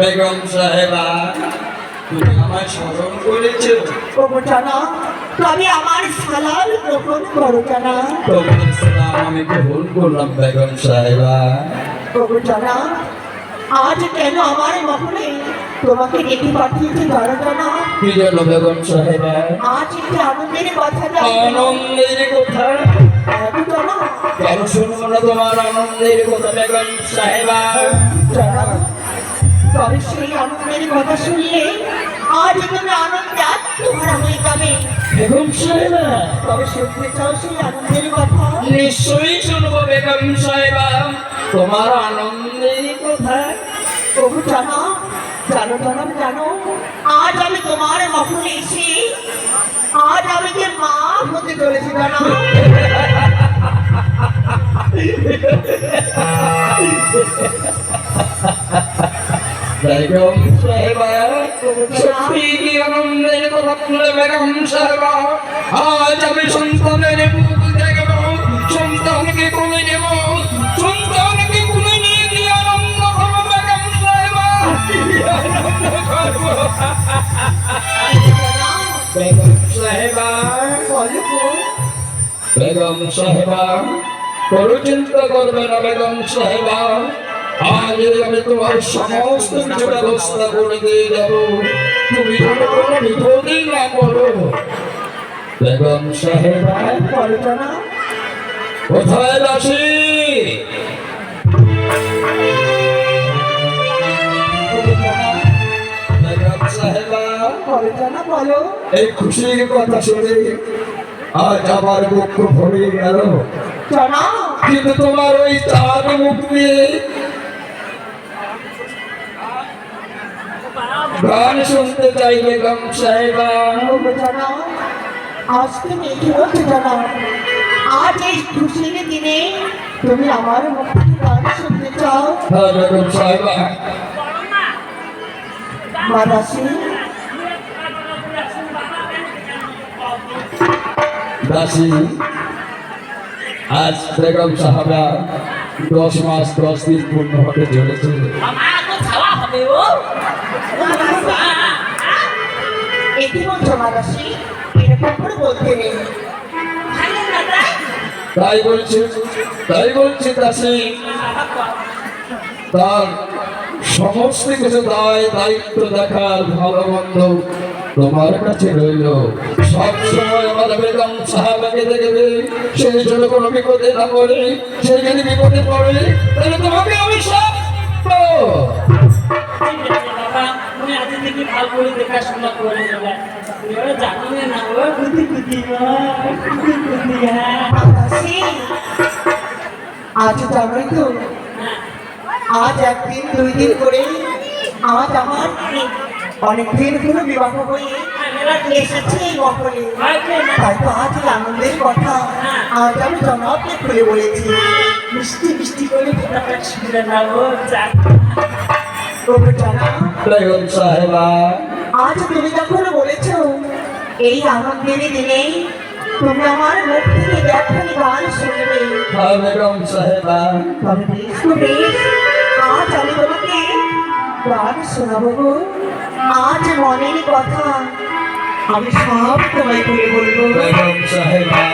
বেগম সাহেবা তুমি আমায় স্মরণ করেছ। জানা তবে আমার সালার গ্রহণ করো জানা তোমার সালাম আমি গ্রহণ করলাম বেগম সাহেবা। জানা আজ কেন আমার মহলে তোমাকে ডেকে পাঠিয়েছে জানো জানা কি জন্য বেগম সাহেবা? আজ একটি আনন্দের কথা আনন্দের কথা? কেন শুনব না তোমার আনন্দের কথা বেগম সাহেবা? তবে সেই আনন্দের কথা শুনলে আজ তুমি আনন্দে আত্মহারা হয়ে যাবে। বেগম সাহেবা তবে শুনতে চাও সেই আনন্দের কথা? নিশ্চয়ই শুনব বেগম সাহেবা। তোমার আনন্দের কথা। তবু জানো জানো জানো জানো আজ আমি তোমার মহলে এসে আজ আমি যে মা হতে চলেছি জানো? আজ আমি সন্তানের সন্তানকে কোলে নেব সন্তানকে কোলে নিয়ে দিয়ে আনন্দ করব বেগম সাহেবা বেগম সাহেবা কোনো চিন্তা করবে না, বেগম সাহেবা। আজ আমি তোমার সমস্ত কিছু ব্যবস্থা করে দিয়ে যাব তুমি যেন কোনো বিপদই না করো। বেগম সাহেবা বলো কোথায় দাসী এই খুশির কথা শুনে আজ আমার মুখ ভরে গেল। কিন্তু তোমার ওই চার মুখ নিয়ে গান শুনতে চাই বেগম সাহেবা। বলো জানো আজকে মেঘে হচ্ছে জানো? আজ এই খুশির দিনে তুমি আমার মুখ থেকে গান শুনতে চাও? হ্যাঁ বেগম সাহেবা। মা দাসী। দাসী আজ বেগম সাহেবা দশ মাস দশ দিন পূর্ণ হতে চলেছে। এটি বলছো মা দাসী এরকম করে বলতে নেই। তাই বলছি তাই বলছি দাসী। তার সমস্ত কিছু দায় দায়িত্ব দেখার ভালো মন্দ তোমার কাছে রইল। সব সময় আমার বেগম সাহাবাকে দেখবে সেই জন্য কোনো বিপদে না পড়ে সেই যদি বিপদে পড়ে তাহলে তোমাকে আমি সব। বাবা। উনি আজ থেকে ভালো করে দেখাশোনা করে এবারে না ও বুদ্ধি বুদ্ধি বুদ্ধি বুদ্ধি হ্যাঁ। আজ তো আজ একদিন দুই দিন করে আজ আমার অনেক দিন ধরে বিবাহ হয়ে এসেছে এই মহলে। তাই তো আজ আনন্দের কথা আজ আমি জনাবকে খুলে বলেছি। মিষ্টি মিষ্টি করে ফটাফট শুনে না ও বেগম সাহেবা আজ তুমি যখন বলেছ এই আনন্দের দিনে তুমি আমার মুখ থেকে একখানি গান শুনবে। হ্যাঁ বেগম সাহেবা। তবে বেশ তো বেশ আজ আমি তোমাকে গান শোনাবো গো। আজ মনের কথা আমি সব তোমায় করে বলব। বেগম সাহেবা।